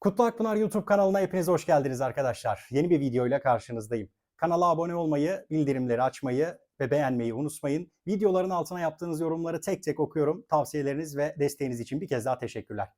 Kutlu Akpınar YouTube kanalına hepiniz hoş geldiniz arkadaşlar. Yeni bir videoyla karşınızdayım. Kanala abone olmayı, bildirimleri açmayı ve beğenmeyi unutmayın. Videoların altına yaptığınız yorumları tek tek okuyorum. Tavsiyeleriniz ve desteğiniz için bir kez daha teşekkürler.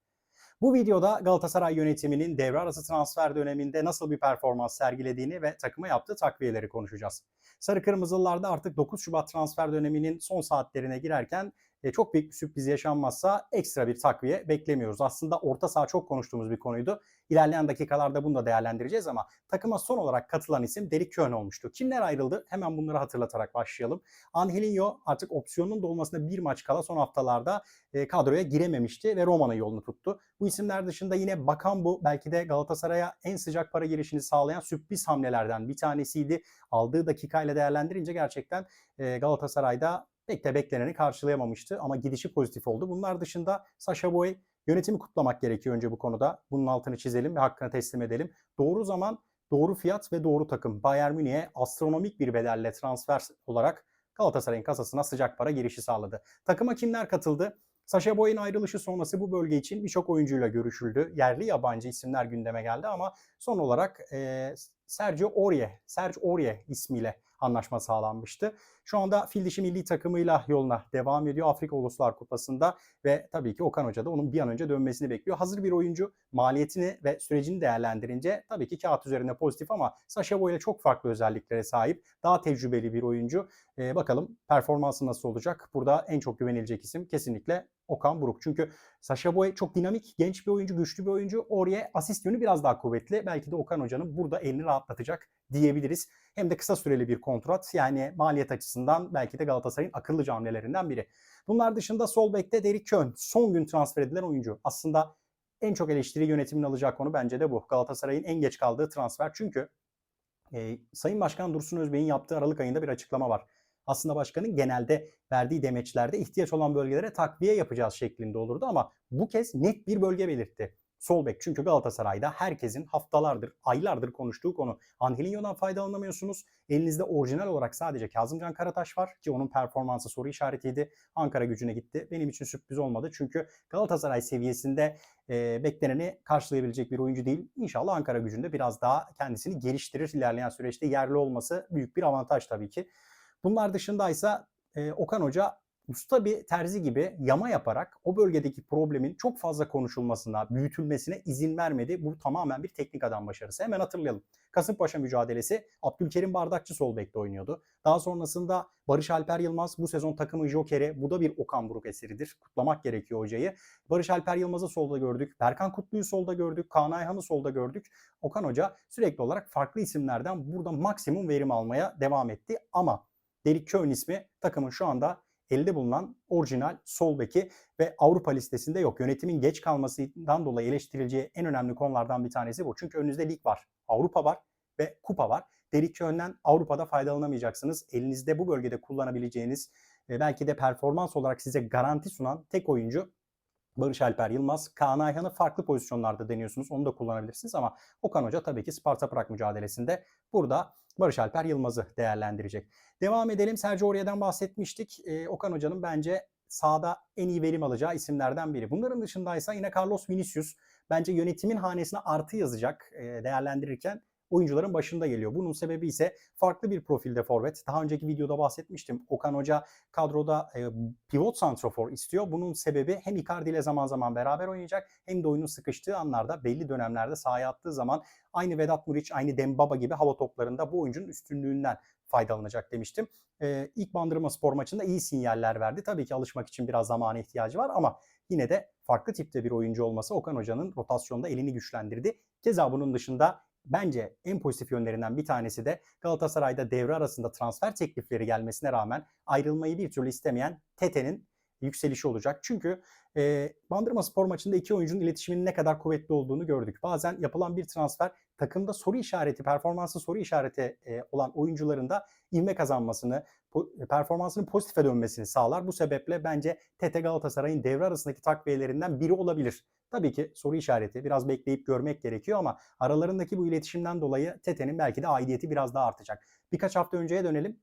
Bu videoda Galatasaray yönetiminin devre arası transfer döneminde nasıl bir performans sergilediğini ve takıma yaptığı takviyeleri konuşacağız. Sarı Kırmızılılarda artık 9 Şubat transfer döneminin son saatlerine girerken e, çok büyük bir sürpriz yaşanmazsa ekstra bir takviye beklemiyoruz. Aslında orta saha çok konuştuğumuz bir konuydu. İlerleyen dakikalarda bunu da değerlendireceğiz ama takıma son olarak katılan isim Derek Köhn olmuştu. Kimler ayrıldı? Hemen bunları hatırlatarak başlayalım. Angelinho artık opsiyonun dolmasında bir maç kala son haftalarda e, kadroya girememişti ve Roma'nın yolunu tuttu. Bu isimler dışında yine Bakambu belki de Galatasaray'a en sıcak para girişini sağlayan sürpriz hamlelerden bir tanesiydi. Aldığı dakikayla değerlendirince gerçekten e, Galatasaray'da pek de bekleneni karşılayamamıştı ama gidişi pozitif oldu. Bunlar dışında Sasha Boy yönetimi kutlamak gerekiyor önce bu konuda. Bunun altını çizelim ve hakkını teslim edelim. Doğru zaman, doğru fiyat ve doğru takım. Bayern Münih'e astronomik bir bedelle transfer olarak Galatasaray'ın kasasına sıcak para girişi sağladı. Takıma kimler katıldı? Sasha Boy'un ayrılışı sonrası bu bölge için birçok oyuncuyla görüşüldü. Yerli yabancı isimler gündeme geldi ama son olarak e, Sergio Aurier, Sergio Aurier ismiyle anlaşma sağlanmıştı. Şu anda fil dişi milli takımıyla yoluna devam ediyor Afrika Uluslar Kupası'nda ve tabii ki Okan Hoca da onun bir an önce dönmesini bekliyor. Hazır bir oyuncu maliyetini ve sürecini değerlendirince tabii ki kağıt üzerinde pozitif ama Sasha Boy ile çok farklı özelliklere sahip. Daha tecrübeli bir oyuncu. Ee, bakalım performansı nasıl olacak? Burada en çok güvenilecek isim kesinlikle Okan Buruk. Çünkü Sasha Boy çok dinamik, genç bir oyuncu, güçlü bir oyuncu. Oraya asist yönü biraz daha kuvvetli. Belki de Okan Hoca'nın burada elini rahatlatacak diyebiliriz. Hem de kısa süreli bir kontrat. Yani maliyet açısından belki de Galatasaray'ın akıllıca hamlelerinden biri. Bunlar dışında sol bekte Derek Köhn. Son gün transfer edilen oyuncu. Aslında en çok eleştiri yönetimin alacağı konu bence de bu. Galatasaray'ın en geç kaldığı transfer. Çünkü e, Sayın Başkan Dursun Özbey'in yaptığı Aralık ayında bir açıklama var aslında başkanın genelde verdiği demeçlerde ihtiyaç olan bölgelere takviye yapacağız şeklinde olurdu ama bu kez net bir bölge belirtti. Sol bek çünkü Galatasaray'da herkesin haftalardır, aylardır konuştuğu konu. Angelinho'dan faydalanamıyorsunuz. Elinizde orijinal olarak sadece Kazımcan Karataş var ki onun performansı soru işaretiydi. Ankara gücüne gitti. Benim için sürpriz olmadı çünkü Galatasaray seviyesinde e, bekleneni karşılayabilecek bir oyuncu değil. İnşallah Ankara gücünde biraz daha kendisini geliştirir. ilerleyen süreçte yerli olması büyük bir avantaj tabii ki. Bunlar dışındaysa e, Okan Hoca usta bir terzi gibi yama yaparak o bölgedeki problemin çok fazla konuşulmasına, büyütülmesine izin vermedi. Bu tamamen bir teknik adam başarısı. Hemen hatırlayalım. Kasımpaşa mücadelesi Abdülkerim Bardakçı sol bekte oynuyordu. Daha sonrasında Barış Alper Yılmaz bu sezon takımın jokeri. Bu da bir Okan Buruk eseridir. Kutlamak gerekiyor hocayı. Barış Alper Yılmaz'ı solda gördük. Berkan Kutlu'yu solda gördük. Kaan Ayhan'ı solda gördük. Okan Hoca sürekli olarak farklı isimlerden burada maksimum verim almaya devam etti. Ama Derek Köhn ismi takımın şu anda elde bulunan orijinal sol beki ve Avrupa listesinde yok. Yönetimin geç kalmasından dolayı eleştirileceği en önemli konulardan bir tanesi bu. Çünkü önünüzde lig var, Avrupa var ve kupa var. Derek Köhn'den Avrupa'da faydalanamayacaksınız. Elinizde bu bölgede kullanabileceğiniz belki de performans olarak size garanti sunan tek oyuncu Barış Alper Yılmaz, Kaan Ayhan'ı farklı pozisyonlarda deniyorsunuz. Onu da kullanabilirsiniz ama Okan Hoca tabii ki Sparta Prag mücadelesinde burada Barış Alper Yılmaz'ı değerlendirecek. Devam edelim. Sergio Aurier'den bahsetmiştik. Ee, Okan Hoca'nın bence sahada en iyi verim alacağı isimlerden biri. Bunların dışındaysa yine Carlos Vinicius bence yönetimin hanesine artı yazacak e, değerlendirirken oyuncuların başında geliyor. Bunun sebebi ise farklı bir profilde forvet. Daha önceki videoda bahsetmiştim. Okan Hoca kadroda e, pivot santrofor istiyor. Bunun sebebi hem Icardi ile zaman zaman beraber oynayacak hem de oyunun sıkıştığı anlarda belli dönemlerde sahaya attığı zaman aynı Vedat Muriç, aynı Dembaba gibi hava toplarında bu oyuncunun üstünlüğünden faydalanacak demiştim. Ee, ilk Bandırma Spor maçında iyi sinyaller verdi. Tabii ki alışmak için biraz zamana ihtiyacı var ama yine de farklı tipte bir oyuncu olması Okan Hoca'nın rotasyonda elini güçlendirdi. Keza bunun dışında bence en pozitif yönlerinden bir tanesi de Galatasaray'da devre arasında transfer teklifleri gelmesine rağmen ayrılmayı bir türlü istemeyen Tete'nin yükselişi olacak. Çünkü e, Bandırma Spor maçında iki oyuncunun iletişiminin ne kadar kuvvetli olduğunu gördük. Bazen yapılan bir transfer takımda soru işareti, performansı soru işareti e, olan oyuncuların da ivme kazanmasını, performansının pozitife dönmesini sağlar. Bu sebeple bence Tete Galatasaray'ın devre arasındaki takviyelerinden biri olabilir. Tabii ki soru işareti biraz bekleyip görmek gerekiyor ama aralarındaki bu iletişimden dolayı Tete'nin belki de aidiyeti biraz daha artacak. Birkaç hafta önceye dönelim.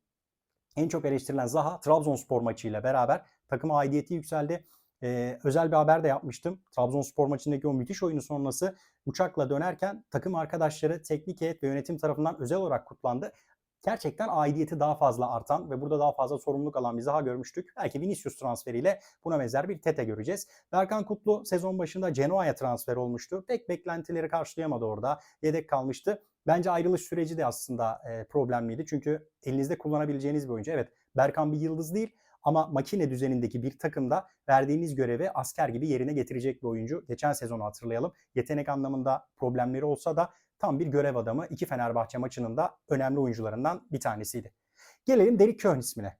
En çok eleştirilen Zaha Trabzonspor maçıyla beraber takıma aidiyeti yükseldi. Ee, özel bir haber de yapmıştım. Trabzonspor maçındaki o müthiş oyunu sonrası uçakla dönerken takım arkadaşları, teknik heyet ve yönetim tarafından özel olarak kutlandı. Gerçekten aidiyeti daha fazla artan ve burada daha fazla sorumluluk alan bir Zaha görmüştük. Belki Vinicius transferiyle buna benzer bir Tete göreceğiz. Berkan Kutlu sezon başında Genoa'ya transfer olmuştu. Pek beklentileri karşılayamadı orada. Yedek kalmıştı. Bence ayrılış süreci de aslında e, problemliydi. Çünkü elinizde kullanabileceğiniz bir oyuncu. Evet Berkan bir yıldız değil ama makine düzenindeki bir takımda verdiğiniz görevi asker gibi yerine getirecek bir oyuncu. Geçen sezonu hatırlayalım. Yetenek anlamında problemleri olsa da tam bir görev adamı. İki Fenerbahçe maçının da önemli oyuncularından bir tanesiydi. Gelelim Derek Köhn ismine.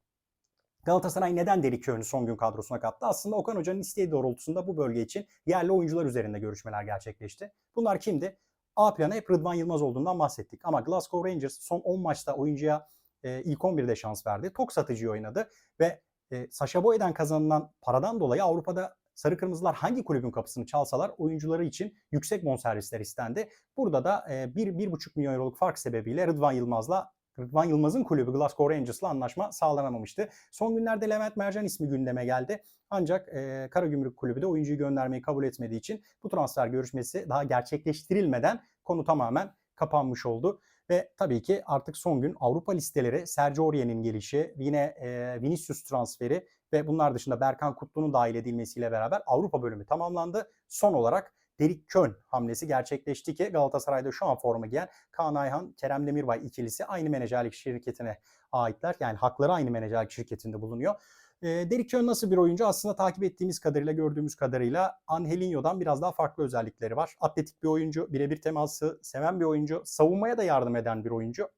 Galatasaray neden Derek Köhn'ü son gün kadrosuna kattı? Aslında Okan Hoca'nın isteği doğrultusunda bu bölge için yerli oyuncular üzerinde görüşmeler gerçekleşti. Bunlar kimdi? A planı hep Rıdvan Yılmaz olduğundan bahsettik. Ama Glasgow Rangers son 10 maçta oyuncuya e, ilk 11'de şans verdi. Tok satıcı oynadı ve e, Sasha Boy'dan kazanılan paradan dolayı Avrupa'da Sarı Kırmızılar hangi kulübün kapısını çalsalar oyuncuları için yüksek bonservisler istendi. Burada da e, 1-1,5 milyon euroluk fark sebebiyle Rıdvan Yılmaz'la Rıdvan Yılmaz'ın kulübü Glasgow Rangers'la anlaşma sağlanamamıştı. Son günlerde Levent Mercan ismi gündeme geldi. Ancak e, Karagümrük Kulübü de oyuncuyu göndermeyi kabul etmediği için bu transfer görüşmesi daha gerçekleştirilmeden konu tamamen kapanmış oldu. Ve tabii ki artık son gün Avrupa listeleri Sergio Aurier'in gelişi, yine e, Vinicius transferi ve bunlar dışında Berkan Kutlu'nun dahil edilmesiyle beraber Avrupa bölümü tamamlandı. Son olarak Derik Kön hamlesi gerçekleşti ki Galatasaray'da şu an forma giyen Kaan Ayhan, Kerem Demirbay ikilisi aynı menajerlik şirketine aitler. Yani hakları aynı menajerlik şirketinde bulunuyor. E, Derek Kön nasıl bir oyuncu? Aslında takip ettiğimiz kadarıyla, gördüğümüz kadarıyla Angelinho'dan biraz daha farklı özellikleri var. Atletik bir oyuncu, birebir teması seven bir oyuncu, savunmaya da yardım eden bir oyuncu.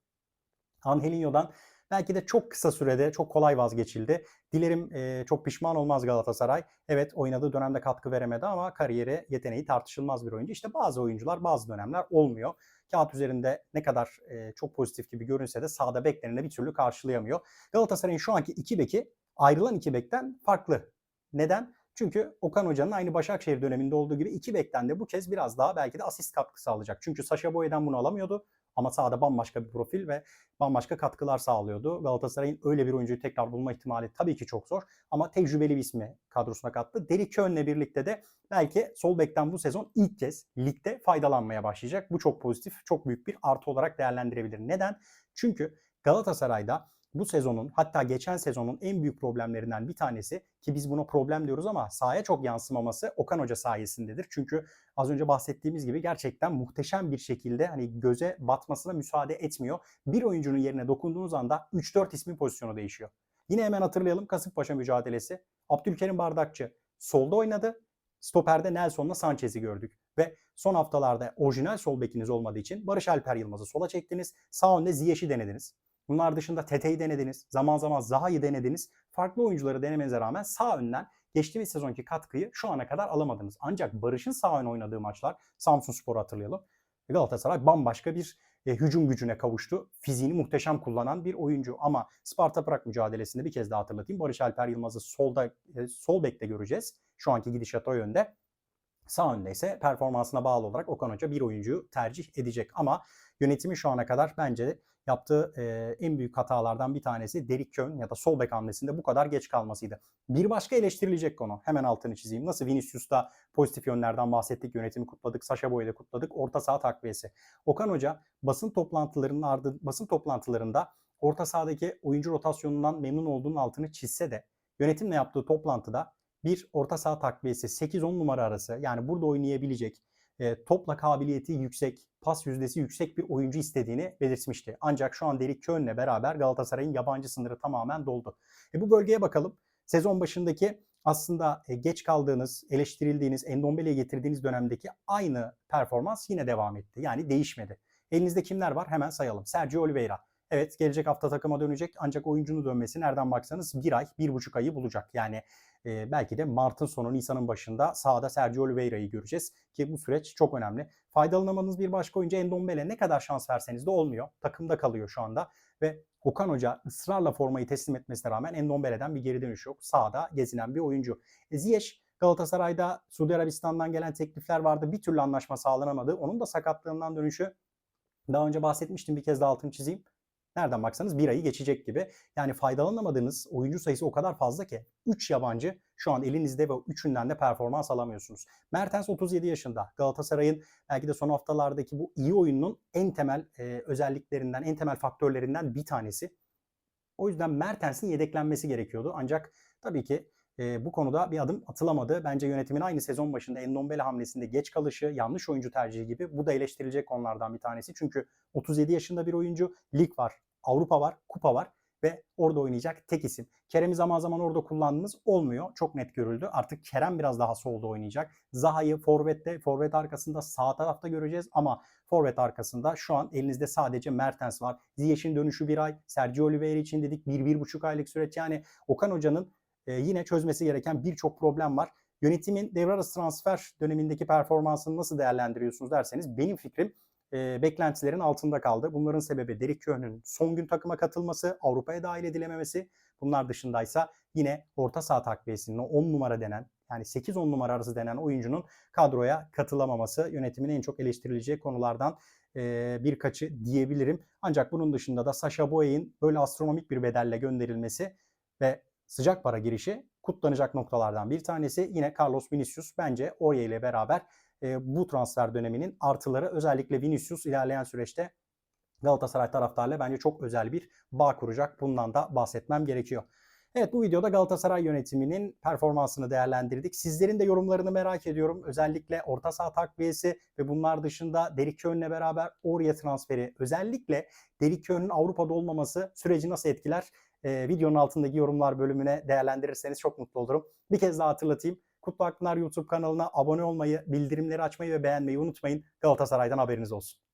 Angelinho'dan belki de çok kısa sürede çok kolay vazgeçildi. Dilerim e, çok pişman olmaz Galatasaray. Evet oynadığı dönemde katkı veremedi ama kariyeri, yeteneği tartışılmaz bir oyuncu. İşte bazı oyuncular bazı dönemler olmuyor. Kağıt üzerinde ne kadar e, çok pozitif gibi görünse de sahada bekleneni bir türlü karşılayamıyor. Galatasaray'ın şu anki iki beki ayrılan iki bekten farklı. Neden? Çünkü Okan Hoca'nın aynı Başakşehir döneminde olduğu gibi iki bekten de bu kez biraz daha belki de asist katkısı alacak. Çünkü Saşa Boya'dan bunu alamıyordu. Ama sahada bambaşka bir profil ve bambaşka katkılar sağlıyordu. Galatasaray'ın öyle bir oyuncuyu tekrar bulma ihtimali tabii ki çok zor. Ama tecrübeli bir ismi kadrosuna kattı. Deri Köln'le birlikte de belki sol bekten bu sezon ilk kez ligde faydalanmaya başlayacak. Bu çok pozitif, çok büyük bir artı olarak değerlendirebilir. Neden? Çünkü Galatasaray'da bu sezonun hatta geçen sezonun en büyük problemlerinden bir tanesi ki biz buna problem diyoruz ama sahaya çok yansımaması Okan Hoca sayesindedir. Çünkü az önce bahsettiğimiz gibi gerçekten muhteşem bir şekilde hani göze batmasına müsaade etmiyor. Bir oyuncunun yerine dokunduğunuz anda 3-4 ismin pozisyonu değişiyor. Yine hemen hatırlayalım Kasımpaşa mücadelesi. Abdülkerim Bardakçı solda oynadı. Stoperde Nelson'la Sanchez'i gördük. Ve son haftalarda orijinal sol bekiniz olmadığı için Barış Alper Yılmaz'ı sola çektiniz. Sağ önde Ziyech'i denediniz. Bunlar dışında Tete'yi denediniz. Zaman zaman Zaha'yı denediniz. Farklı oyuncuları denemenize rağmen sağ önden geçtiğimiz sezonki katkıyı şu ana kadar alamadınız. Ancak Barış'ın sağ ön oynadığı maçlar Samsun Spor'u hatırlayalım. Galatasaray bambaşka bir e, hücum gücüne kavuştu. Fiziğini muhteşem kullanan bir oyuncu ama Sparta Prag mücadelesinde bir kez daha hatırlatayım. Barış Alper Yılmaz'ı solda e, sol bekte göreceğiz. Şu anki gidişat o yönde. Sağ önde ise performansına bağlı olarak Okan Hoca bir oyuncuyu tercih edecek. Ama yönetimi şu ana kadar bence yaptığı e, en büyük hatalardan bir tanesi Derek Kön ya da sol bek hamlesinde bu kadar geç kalmasıydı. Bir başka eleştirilecek konu. Hemen altını çizeyim. Nasıl Vinicius'ta pozitif yönlerden bahsettik, yönetimi kutladık, Sasha Boy'da kutladık, orta saha takviyesi. Okan Hoca basın toplantılarının ardı, basın toplantılarında orta sahadaki oyuncu rotasyonundan memnun olduğunun altını çizse de yönetimle yaptığı toplantıda bir orta saha takviyesi 8-10 numara arası yani burada oynayabilecek e, topla kabiliyeti yüksek, pas yüzdesi yüksek bir oyuncu istediğini belirtmişti. Ancak şu an Derek Köln'le beraber Galatasaray'ın yabancı sınırı tamamen doldu. E, bu bölgeye bakalım. Sezon başındaki aslında e, geç kaldığınız, eleştirildiğiniz, Endombele'ye getirdiğiniz dönemdeki aynı performans yine devam etti. Yani değişmedi. Elinizde kimler var? Hemen sayalım. Sergio Oliveira. Evet gelecek hafta takıma dönecek ancak oyuncunun dönmesi nereden baksanız bir ay, bir buçuk ayı bulacak. Yani e, belki de Mart'ın sonu Nisan'ın başında sahada Sergio Oliveira'yı göreceğiz ki bu süreç çok önemli. Faydalanamadığınız bir başka oyuncu Endombele ne kadar şans verseniz de olmuyor. Takımda kalıyor şu anda ve Okan Hoca ısrarla formayı teslim etmesine rağmen Endombele'den bir geri dönüş yok. Sahada gezinen bir oyuncu. E, Ziyech Galatasaray'da Suudi Arabistan'dan gelen teklifler vardı. Bir türlü anlaşma sağlanamadı. Onun da sakatlığından dönüşü daha önce bahsetmiştim bir kez daha altını çizeyim. Nereden baksanız bir ayı geçecek gibi. Yani faydalanamadığınız oyuncu sayısı o kadar fazla ki 3 yabancı şu an elinizde ve üçünden de performans alamıyorsunuz. Mertens 37 yaşında. Galatasaray'ın belki de son haftalardaki bu iyi oyunun en temel e, özelliklerinden, en temel faktörlerinden bir tanesi. O yüzden Mertens'in yedeklenmesi gerekiyordu. Ancak tabii ki e, bu konuda bir adım atılamadı. Bence yönetimin aynı sezon başında Endombele hamlesinde geç kalışı, yanlış oyuncu tercihi gibi bu da eleştirilecek konulardan bir tanesi. Çünkü 37 yaşında bir oyuncu, lig var, Avrupa var, kupa var ve orada oynayacak tek isim. Kerem'i zaman zaman orada kullandınız olmuyor. Çok net görüldü. Artık Kerem biraz daha solda oynayacak. Zaha'yı forvette, forvet arkasında sağ tarafta göreceğiz ama forvet arkasında şu an elinizde sadece Mertens var. Ziyech'in dönüşü bir ay. Sergio Oliveira için dedik bir, bir buçuk aylık süreç. Yani Okan Hoca'nın e, yine çözmesi gereken birçok problem var. Yönetimin devre arası transfer dönemindeki performansını nasıl değerlendiriyorsunuz derseniz benim fikrim e, beklentilerin altında kaldı. Bunların sebebi Derek Köhn'ün son gün takıma katılması, Avrupa'ya dahil edilememesi. Bunlar dışındaysa yine orta saha takviyesinin o 10 numara denen yani 8-10 numara arası denen oyuncunun kadroya katılamaması yönetimin en çok eleştirileceği konulardan e, birkaçı diyebilirim. Ancak bunun dışında da Sasha Boye'in böyle astronomik bir bedelle gönderilmesi ve sıcak para girişi kutlanacak noktalardan bir tanesi. Yine Carlos Vinicius bence Oye ile beraber e, bu transfer döneminin artıları özellikle Vinicius ilerleyen süreçte Galatasaray taraftarıyla bence çok özel bir bağ kuracak. Bundan da bahsetmem gerekiyor. Evet bu videoda Galatasaray yönetiminin performansını değerlendirdik. Sizlerin de yorumlarını merak ediyorum. Özellikle orta saha takviyesi ve bunlar dışında Derik Köln'le beraber oraya transferi. Özellikle Derik Köln'ün Avrupa'da olmaması süreci nasıl etkiler? Ee, videonun altındaki yorumlar bölümüne değerlendirirseniz çok mutlu olurum. Bir kez daha hatırlatayım. Kutlu Akpınar YouTube kanalına abone olmayı, bildirimleri açmayı ve beğenmeyi unutmayın. Galatasaray'dan haberiniz olsun.